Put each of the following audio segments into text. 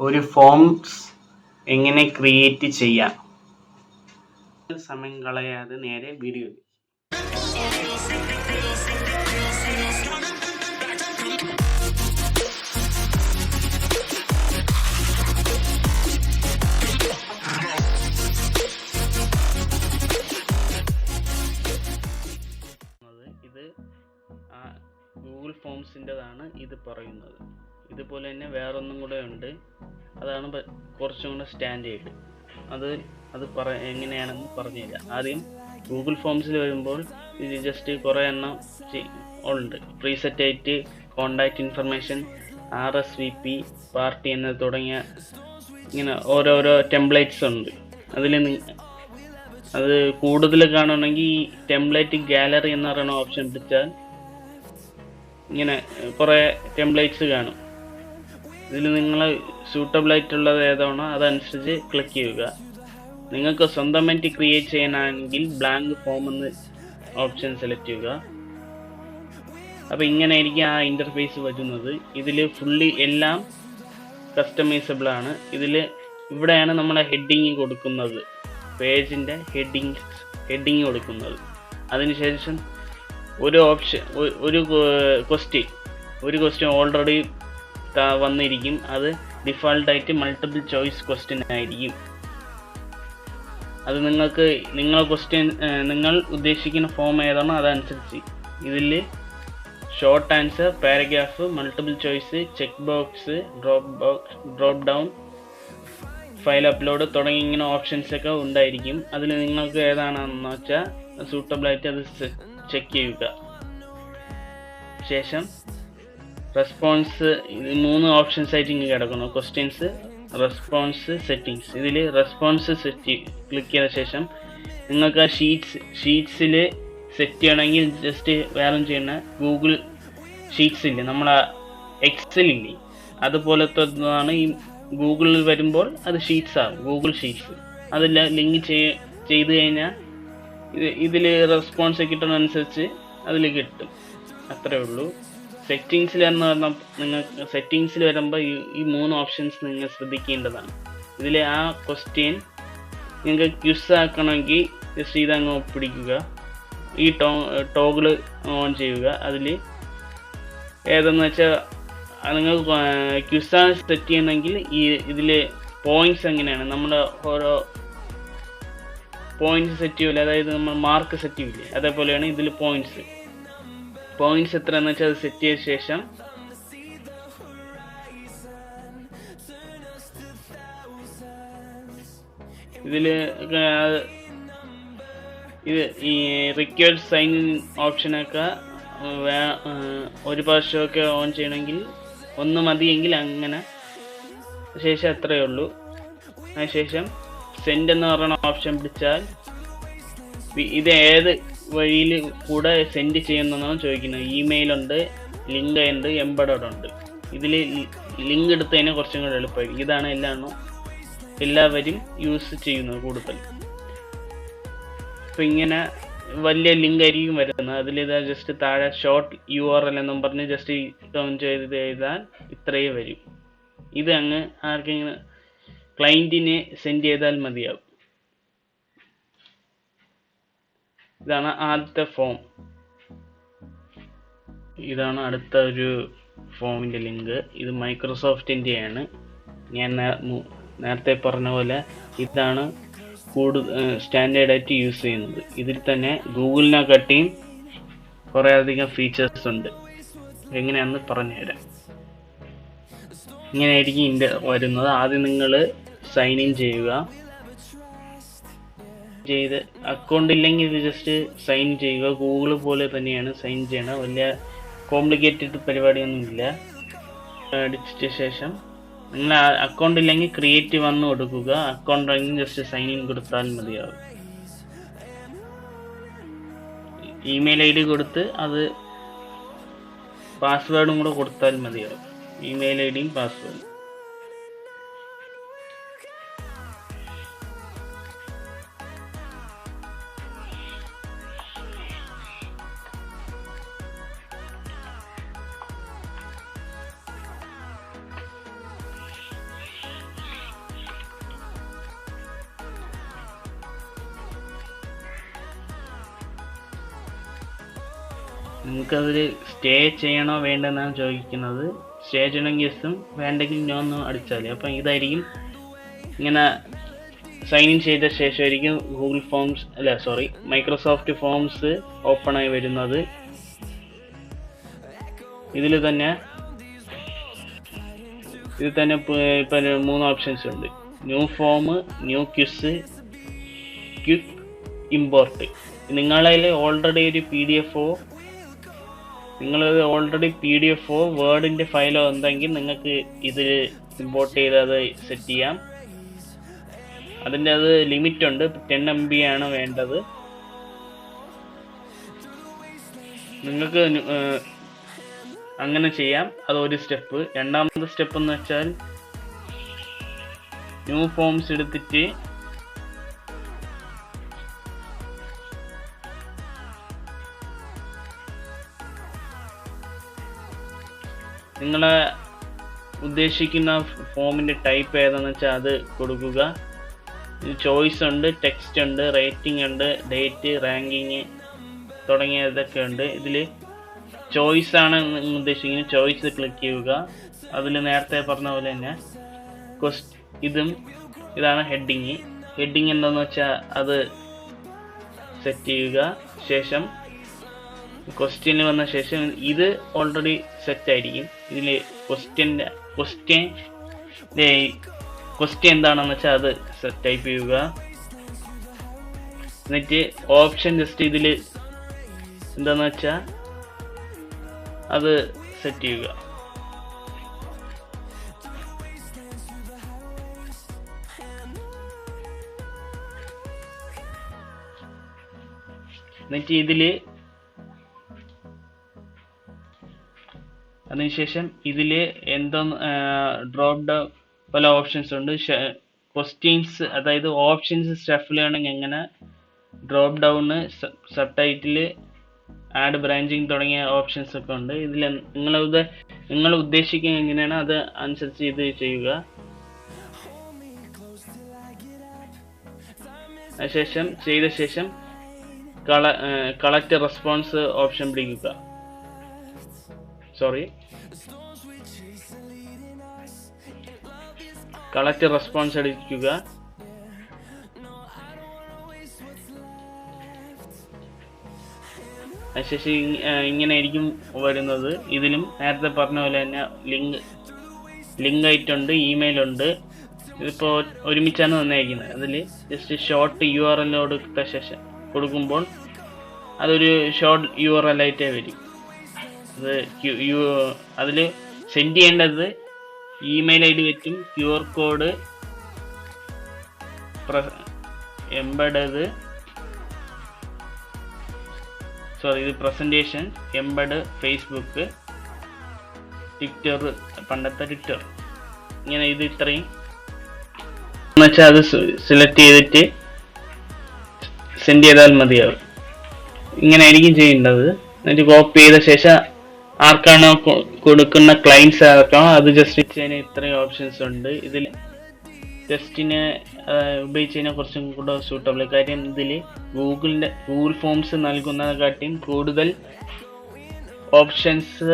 ഒരു ഫോംസ് എങ്ങനെ ക്രിയേറ്റ് ചെയ്യാം? സമയം കളയാതെ നേരെ വീഡിയോ ഫോംസിന്റെതാണ് ഇത് പറയുന്നത്. ഇതുപോലെ തന്നെ വേറൊന്നും കൂടെ ഉണ്ട്. അതാണ് കുറച്ചും കൂടെ സ്റ്റാൻഡേർഡ് അത് അത് പറ എങ്ങനെയാണെന്ന് പറഞ്ഞുതരാം. ആദ്യം ഗൂഗിൾ ഫോംസിൽ വരുമ്പോൾ ഇത് ജസ്റ്റ് കുറേ എണ്ണം ഉണ്ട്. പ്രീസെറ്റ് ആയിട്ട് contact information R S V P party എന്നത് തുടങ്ങിയ ഇങ്ങനെ ഓരോരോ ടെംപ്ലേറ്റ്സ് ഉണ്ട്. അതിൽ അത് കൂടുതൽ കാണുകയാണെങ്കിൽ ഈ ടെംപ്ലേറ്റ് ഗാലറി എന്ന് പറയുന്ന ഓപ്ഷൻ പിടിച്ചാൽ ഇങ്ങനെ കുറേ ടെംപ്ലേറ്റ്സ് കാണും. ഇതിൽ നിങ്ങൾ സൂട്ടബിൾ ആയിട്ടുള്ളത് ഏതാണോ അതനുസരിച്ച് ക്ലിക്ക് ചെയ്യുക. നിങ്ങൾക്ക് സ്വന്തമായിട്ട് ക്രിയേറ്റ് ചെയ്യാനാണെങ്കിൽ ബ്ലാങ്ക് ഫോം എന്ന് ഓപ്ഷൻ സെലക്ട് ചെയ്യുക. അപ്പോൾ ഇങ്ങനെ ആയിരിക്കും ആ ഇന്റർഫേസ് വരുന്നത്. ഇതിൽ ഫുള്ളി എല്ലാം കസ്റ്റമൈസബിൾ ആണ്. ഇതിൽ ഇവിടെയാണ് നമ്മളെ ഹെഡിങ് കൊടുക്കുന്നത്. പേജിന്റെ ഹെഡിങ് ഹെഡിങ് കൊടുക്കുന്നത്. അതിനുശേഷം ഒരു ഓപ്ഷൻ ഒരു ക്വസ്റ്റ്യൻ ഒരു ക്വസ്റ്റ്യൻ ഓൾറെഡി വന്നിരിക്കും. അത് ഡിഫാൾട്ടായിട്ട് മൾട്ടിപ്പിൾ ചോയ്സ് ക്വസ്റ്റ്യൻ ആയിരിക്കും. അത് നിങ്ങൾക്ക് നിങ്ങൾ ക്വസ്റ്റ്യൻ നിങ്ങൾ ഉദ്ദേശിക്കുന്ന ഫോം ഏതാണോ അതനുസരിച്ച്. ഇതിൽ short answer paragraph multiple choice check box drop box drop down file upload തുടങ്ങി ഇങ്ങനെ ഓപ്ഷൻസ് ഒക്കെ ഉണ്ടായിരിക്കും. അതിൽ നിങ്ങൾക്ക് ഏതാണെന്ന് വെച്ചാൽ സൂട്ടബിളായിട്ട് അത് ചെക്ക് ചെയ്യുക. ശേഷം റെസ്പോൺസ് മൂന്ന് ഓപ്ഷൻസ് ആയിട്ട് ഇങ്ങനെ കിടക്കുന്നു. ക്വസ്റ്റ്യൻസ് റെസ്പോൺസ് സെറ്റിങ്സ് ഇതിൽ റെസ്പോൺസ് സെറ്റ് ക്ലിക്ക് ചെയ്ത ശേഷം നിങ്ങൾക്ക് ആ ഷീറ്റ്സ് ഷീറ്റ്സിൽ സെറ്റ് ചെയ്യണമെങ്കിൽ ജസ്റ്റ് വേറെ ചെയ്യുന്ന ഗൂഗിൾ ഷീറ്റ്സ് ഇല്ലേ? നമ്മളെ എക്സൽ ഇല്ലേ? അതുപോലത്തതാണ് ഈ ഗൂഗിളിൽ വരുമ്പോൾ അത് ഷീറ്റ്സ് ആകും ഗൂഗിൾ ഷീറ്റ്സ് അതെല്ലാം ലിങ്ക് ചെയ് ചെയ്ത് കഴിഞ്ഞാൽ ഇത് ഇതിൽ റെസ്പോൺസ് കിട്ടുന്നതനുസരിച്ച് അതിൽ കിട്ടും. അത്രേ ഉള്ളൂ. സെറ്റിങ്സിൽ എന്ന് പറഞ്ഞാൽ നിങ്ങൾ സെറ്റിങ്സിൽ വരുമ്പോൾ ഈ ഈ മൂന്ന് ഓപ്ഷൻസ് നിങ്ങൾ ശ്രദ്ധിക്കേണ്ടതാണ്. ഇതിൽ ആ ക്വസ്റ്റ്യൻ നിങ്ങൾക്ക് ക്യൂസ് ആക്കണമെങ്കിൽ ജസ്റ്റ് ഇതങ്ങ് പിടിക്കുക. ഈ ടോ ടോഗിൾ ഓൺ ചെയ്യുക. അതിൽ ഏതെന്ന് വെച്ചാൽ നിങ്ങൾ ക്യൂസാ സെറ്റ് ചെയ്യുന്നെങ്കിൽ ഈ ഇതിൽ പോയിന്റ്സ് എങ്ങനെയാണ്? നമ്മുടെ ഓരോ പോയിന്റ്സ് സെറ്റ് ചെയ്യില്ല അതായത് നമ്മൾ മാർക്ക് സെറ്റ് ചെയ്യില്ലേ അതേപോലെയാണ് ഇതിൽ പോയിന്റ്സ് പോയിന്റ്സ് എത്ര എന്ന് വെച്ചാൽ അത് സെറ്റ് ചെയ്ത ശേഷം ഇതിൽ ഇത് ഈ റിക്വയർഡ് സൈൻ ഇൻ ഓപ്ഷനൊക്കെ ഒരു പ്രാവശ്യമൊക്കെ ഓൺ ചെയ്യണമെങ്കിൽ ഒന്ന് മതിയെങ്കിൽ അങ്ങനെ ശേഷം അത്രയേ ഉള്ളൂ. അതിനുശേഷം സെൻഡ് എന്ന് പറയുന്ന ഓപ്ഷൻ പിടിച്ചാൽ ഇത് ഏത് വഴിയിൽ കൂടെ സെൻഡ് ചെയ്യുന്നതെന്നാണ് ചോദിക്കുന്നത്. ഇമെയിൽ ഉണ്ട് ലിങ്ക് ഉണ്ട് എംബഡഡ് ഉണ്ട്. ഇതിൽ ലിങ്ക് എടുത്തതിന് കുറച്ചും കൂടെ എളുപ്പമായി. ഇതാണ് എല്ലാം എല്ലാവരും യൂസ് ചെയ്യുന്നത് കൂടുതൽ. ഇപ്പം ഇങ്ങനെ വലിയ ലിങ്ക് ആയിരിക്കും വരുന്നത്. അതിൽ ഇതാ ജസ്റ്റ് താഴെ ഷോർട്ട് യു ആർ എൽ എന്നും പറഞ്ഞ് ജസ്റ്റ് ഡൗൺ ചെയ്ത് എഴുതാൻ ഇത്രയേ വരും. ഇത് അങ്ങ് ആർക്കെങ്കിലും ക്ലയന്റിന് സെൻഡ് ചെയ്താൽ മതിയാവും. ഇതാണ് ആദ്യത്തെ ഫോം. ഇതാണ് അടുത്ത ഒരു ഫോമിന്റെ ലിങ്ക്. ഇത് മൈക്രോസോഫ്റ്റിന്റെയാണ്. ഞാൻ നേരത്തെ പറഞ്ഞ പോലെ ഇതാണ് കൂടുതൽ സ്റ്റാൻഡേർഡായിട്ട് യൂസ് ചെയ്യുന്നത്. ഇതിൽ തന്നെ ഗൂഗിളിനെക്കാട്ടിയും കുറേ അധികം ഫീച്ചേഴ്സ് ഉണ്ട്. എങ്ങനെയാണെന്ന് പറഞ്ഞുതരാം. ഇങ്ങനെയായിരിക്കും ഇതിന്റെ വരുന്നത്. ആദ്യം നിങ്ങൾ സൈൻ ഇൻ ചെയ്യുക. ചെയ്ത് അക്കൗണ്ട് ഇല്ലെങ്കിൽ ഇത് ജസ്റ്റ് സൈൻ ചെയ്യുക. ഗൂഗിൾ പോലെ തന്നെയാണ് സൈൻ ചെയ്യണം. വലിയ കോംപ്ലിക്കേറ്റഡ് പരിപാടിയൊന്നുമില്ല. അടിച്ചിട്ട് ശേഷം നിങ്ങൾ അക്കൗണ്ട് ഇല്ലെങ്കിൽ ക്രിയേറ്റ് വന്ന് കൊടുക്കുക. അക്കൗണ്ട് ഉണ്ടെങ്കിൽ ജസ്റ്റ് സൈൻ ഇൻ കൊടുത്താൽ മതിയാകും ഇമെയിൽ ഐ ഡി കൊടുത്ത് അത് പാസ്വേഡും കൂടെ കൊടുത്താൽ മതിയാവും. ഇമെയിൽ ഐ ഡിയും പാസ്വേഡും നിങ്ങൾക്കതിൽ സ്റ്റേ ചെയ്യണോ വേണ്ടെന്നാണ് ചോദിക്കുന്നത്. സ്റ്റേ ചെയ്യണമെങ്കിൽ യെസും വേണ്ടെങ്കിൽ നോ എന്നും അടിച്ചാൽ അപ്പം ഇതായിരിക്കും ഇങ്ങനെ സൈൻ ഇൻ ചെയ്ത ശേഷമായിരിക്കും ഗൂഗിൾ ഫോംസ് അല്ല സോറി മൈക്രോസോഫ്റ്റ് ഫോംസ് ഓപ്പണായി വരുന്നത്. ഇതിൽ തന്നെ ഇതിൽ തന്നെ ഇപ്പം മൂന്ന് ഓപ്ഷൻസ് ഉണ്ട്. New form new quiz quick import നിങ്ങളതിൽ already ഒരു പി ഡി എഫോ നിങ്ങൾ ഓൾറെഡി പി ഡി എഫോ വേർഡിന്റെ ഫയലോ ഉണ്ടെങ്കിൽ നിങ്ങൾക്ക് ഇതിൽ ഇമ്പോർട്ട് ചെയ്ത് അത് സെറ്റ് ചെയ്യാം. അതിന്റെ അത് ലിമിറ്റ് ഉണ്ട്. ടെൻ എം ബി ആണ് വേണ്ടത്. നിങ്ങൾക്ക് അങ്ങനെ ചെയ്യാം. അത് ഒരു സ്റ്റെപ്പ്. രണ്ടാമത്തെ സ്റ്റെപ്പ് എന്ന് വെച്ചാൽ ന്യൂ ഫോംസ് എടുത്തിട്ട് നിങ്ങളെ ഉദ്ദേശിക്കുന്ന ഫോമിന്റെ ടൈപ്പ് ഏതാണെന്ന് വെച്ചാൽ അത് കൊടുക്കുക. ചോയ്സ് ഉണ്ട് ടെക്സ്റ്റ് ഉണ്ട് റേറ്റിംഗ് ഉണ്ട് ഡേറ്റ് റാങ്കിങ് തുടങ്ങിയതൊക്കെ ഉണ്ട്. ഇതിൽ ചോയ്സ് ആണ് നിങ്ങൾ ഉദ്ദേശിക്കുന്നത്. ചോയ്സ് ക്ലിക്ക് ചെയ്യുക. അതിൽ നേരത്തെ പറഞ്ഞ പോലെ തന്നെ ക്വസ്റ്റ് ഇതും ഇതാണ് ഹെഡിങ് ഹെഡിങ് എന്താണെന്ന് വെച്ചാൽ അത് സെറ്റ് ചെയ്യുക. ശേഷം ക്വസ്റ്റ്യന് വന്ന ശേഷം ഇത് ഓൾറെഡി സെറ്റ് ആയിരിക്കും. ഇതിൽ ക്വസ്റ്റ്യന്റെ ക്വസ്റ്റ്യൻ ക്വസ്റ്റ്യൻ എന്താണെന്ന് വെച്ചാൽ അത് ടൈപ്പ് ചെയ്യുക. എന്നിട്ട് ഓപ്ഷൻ ജസ്റ്റ് ഇതിൽ എന്താന്ന് വെച്ചാൽ അത് സെറ്റ് ചെയ്യുക. എന്നിട്ട് ഇതിൽ അതിനുശേഷം ഇതിൽ എന്തോ ഡ്രോപ്പ് ഡൗൺ പല ഓപ്ഷൻസ് ഉണ്ട്. ക്വസ്റ്റ്യൻസ് അതായത് ഓപ്ഷൻസ് സ്റ്റഫ് ലേണിംഗ് എങ്ങനെ drop down sub title add branching തുടങ്ങിയ ഓപ്ഷൻസ് ഒക്കെ ഉണ്ട്. ഇതിൽ നിങ്ങളത് നിങ്ങൾ ഉദ്ദേശിക്കുന്നത് എങ്ങനെയാണ് അത് അനുസരിച്ച് ഇത് ചെയ്യുക. ശേഷം ചെയ്ത ശേഷം കള കളക്ട് റെസ്പോൺസ് ഓപ്ഷൻ പിടിക്കുക. സോറി കളക്ട് റെസ്പോൺസ് അടിക്കുക. അതിനുശേഷം ഇങ്ങനെ ആയിരിക്കും വരുന്നത്. ഇതിലും നേരത്തെ പറഞ്ഞ പോലെ തന്നെ ലിങ്ക് ലിങ്ക് ആയിട്ടുണ്ട് ഇമെയിൽ ഉണ്ട് ഇതിപ്പോൾ ഒരുമിച്ചാണ് വന്നേക്കുന്നത്. അതിൽ just short U R L കൊടുത്ത ശേഷം കൊടുക്കുമ്പോൾ അതൊരു ഷോർട്ട് യു ആർ എൽ ആയിട്ടേ വരും. അത് ക്യു- അതിൽ സെൻഡ് ചെയ്യേണ്ടത് ഇമെയിൽ ഐ ഡി വെച്ചും Q R code embed sorry ഇത് പ്രസന്റേഷൻ എംബഡ് ഫേസ്ബുക്ക് ട്വിറ്റർ പണ്ടത്തെ ട്വിറ്റർ ഇങ്ങനെ ഇത് ഇത്രയും. എന്നുവെച്ചാൽ അത് സെലക്ട് ചെയ്തിട്ട് സെൻഡ് ചെയ്താൽ മതിയാവും. ഇങ്ങനെ ആയിരിക്കും ചെയ്യേണ്ടത്. എന്നിട്ട് കോപ്പി ചെയ്ത ശേഷം ആർക്കാണോ കൊടുക്കുന്ന ക്ലയൻസ് ആർക്കാണോ അത് ജസ്റ്റ് ചെയ്യുന്ന ഇത്രയും ഓപ്ഷൻസ് ഉണ്ട്. ഇതിൽ ജസ്റ്റിനെ ഉപയോഗിച്ചതിനെ കുറച്ചും കൂടെ സൂട്ടബിൾ കാര്യം ഇതിൽ ഗൂഗിളിന്റെ ഗൂഗിൾ ഫോംസ് നൽകുന്നതിനെക്കാട്ടിയും കൂടുതൽ ഓപ്ഷൻസ്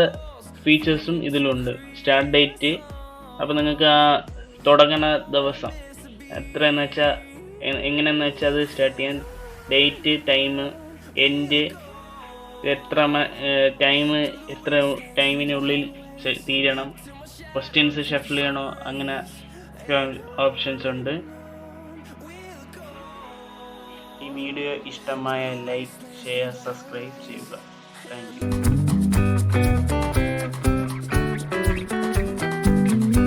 ഫീച്ചേഴ്സും ഇതിലുണ്ട്. സ്റ്റാർട്ട് ഡേറ്റ് അപ്പോൾ നിങ്ങൾക്ക് ആ തുടങ്ങുന്ന ദിവസം എത്രയെന്ന് വെച്ചാൽ എങ്ങനെയെന്ന് വെച്ചാൽ അത് സ്റ്റാർട്ട് ചെയ്യാൻ ഡേറ്റ് ടൈം എൻഡ് എത്ര ടൈം എത്ര ടൈമിനുള്ളിൽ തീരണം? ക്വസ്റ്റ്യൻസ് ഷഫിൾ ചെയ്യണോ? അങ്ങനെ ഓപ്ഷൻസ് ഉണ്ട്. ഈ വീഡിയോ ഇഷ്ടമായ ലൈക്ക് ഷെയർ സബ്സ്ക്രൈബ് ചെയ്യുക. Thank you